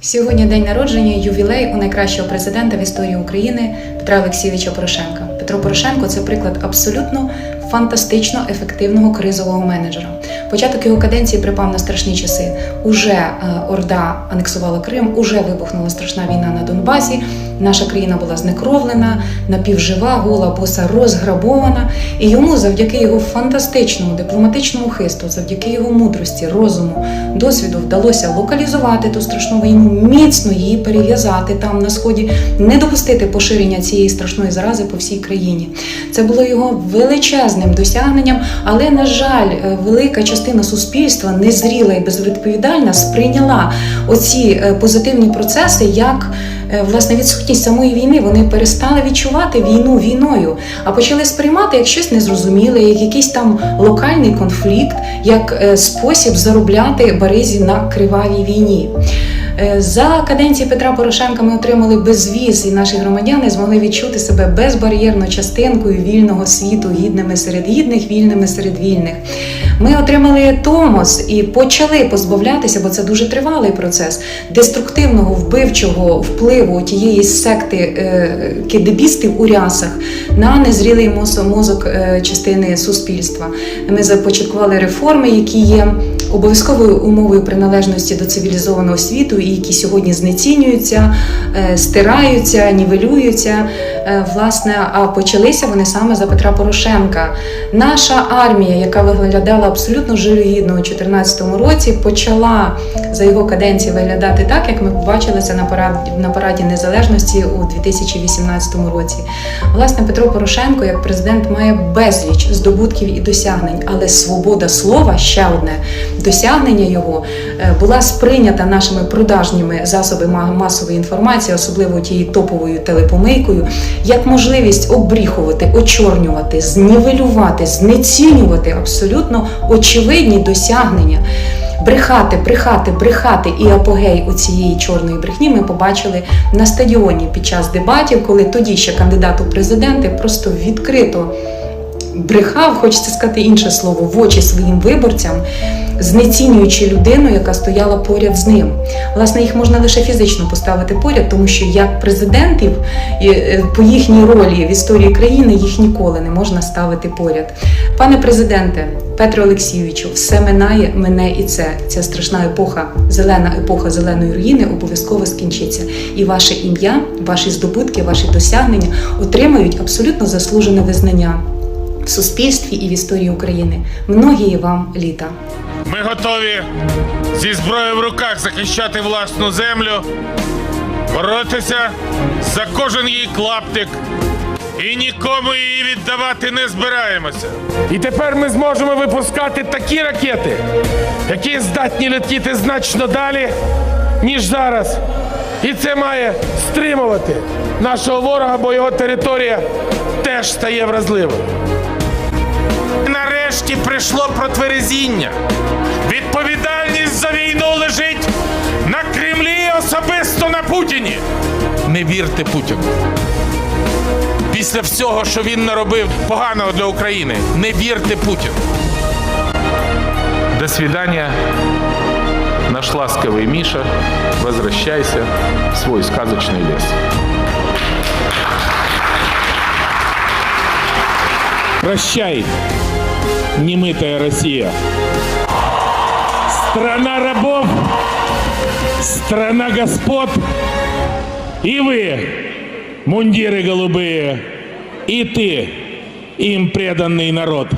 Сьогодні день народження, ювілей у найкращого президента в історії України Петра Олексійовича Порошенка. Петро Порошенко це приклад абсолютно фантастично ефективного кризового менеджера. Початок його каденції припав на страшні часи. Уже е, Орда анексувала Крим, уже вибухнула страшна війна на Донбасі. Наша країна була знекровлена, напівжива, гола боса розграбована. І йому, завдяки його фантастичному дипломатичному хисту, завдяки його мудрості, розуму, досвіду вдалося локалізувати ту страшну війну, міцно її перев'язати там на сході, не допустити поширення цієї страшної зарази по всій країні. Це було його величезним досягненням, але на жаль, е, велика частина суспільства незріла і безвідповідальна сприйняла оці е, позитивні процеси як е, власне відсутність самої війни. Вони перестали відчувати війну війною, а почали сприймати як щось незрозуміле, як якийсь там локальний конфлікт, як спосіб заробляти баризі на кривавій війні. Е, За каденції Петра Порошенка ми отримали безвіз, і наші громадяни змогли відчути себе безбар'єрно частинкою вільного світу, гідними серед гідних, вільними серед вільних. Ми отримали томос і почали позбавлятися, бо це дуже тривалий процес деструктивного вбивчого впливу тієї секти е, кидебістів у рясах на незрілий мозок е, частини суспільства. Ми започаткували реформи, які є обов'язковою умовою приналежності до цивілізованого світу, і які сьогодні знецінюються, е, стираються, нівелюються. Е, Власне, почалися вони саме за Петра Порошенка. Наша армія, яка виглядала абсолютно жалюгідно у 2014 році, почала за його каденції виглядати так, як ми побачилися на параді, на параді незалежності у 2018 році. Власне, Петро Порошенко як президент має безліч здобутків і досягнень, але свобода слова ще одне досягнення його е, була сприйнята нашими продажніми засобами масової інформації, особливо тією топовою телепомийкою, як можливість обріхувати, очорнювати, знівелювати, знецінювати абсолютно очевидні досягнення. Брехати, брехати, брехати і апогей у цієї чорної брехні ми побачили на стадіоні під час дебатів, коли тоді ще кандидат у президенти просто відкрито брехав, хочеться сказати інше слово, в очі своїм виборцям, знецінюючи людину, яка стояла поряд з ним. Власне, їх можна лише фізично поставити поряд, тому що як президентів е, по їхній ролі в історії країни їх ніколи не можна ставити поряд. Пане президенте, Петро Олексійовичу, все минає, мене і це. Ця страшна епоха, зелена епоха зеленої руїни обов'язково скінчиться. І ваше ім'я, ваші здобутки, ваші досягнення отримають абсолютно заслужене визнання в суспільстві і в історії України. Многії вам літа. Ми готові зі зброєю в руках захищати власну землю, боротися за кожен її клаптик і нікому її віддавати не збираємося. І тепер ми зможемо випускати такі ракети, які здатні летіти значно далі, ніж зараз. І це має стримувати нашого ворога, бо його територія теж стає вразливою. Нарешті прийшло протверезіння. Відповідальність за війну лежить на Кремлі і особисто на Путіні. Не вірте Путіну. Після всього, що він наробив поганого для України, не вірте Путіну. До свидания, наш ласковый Миша. Возвращайся в свой сказочный лес. Прощай, немытая Россия. Страна рабов, страна господ. И вы, мундиры голубые, и ты, им преданный народ.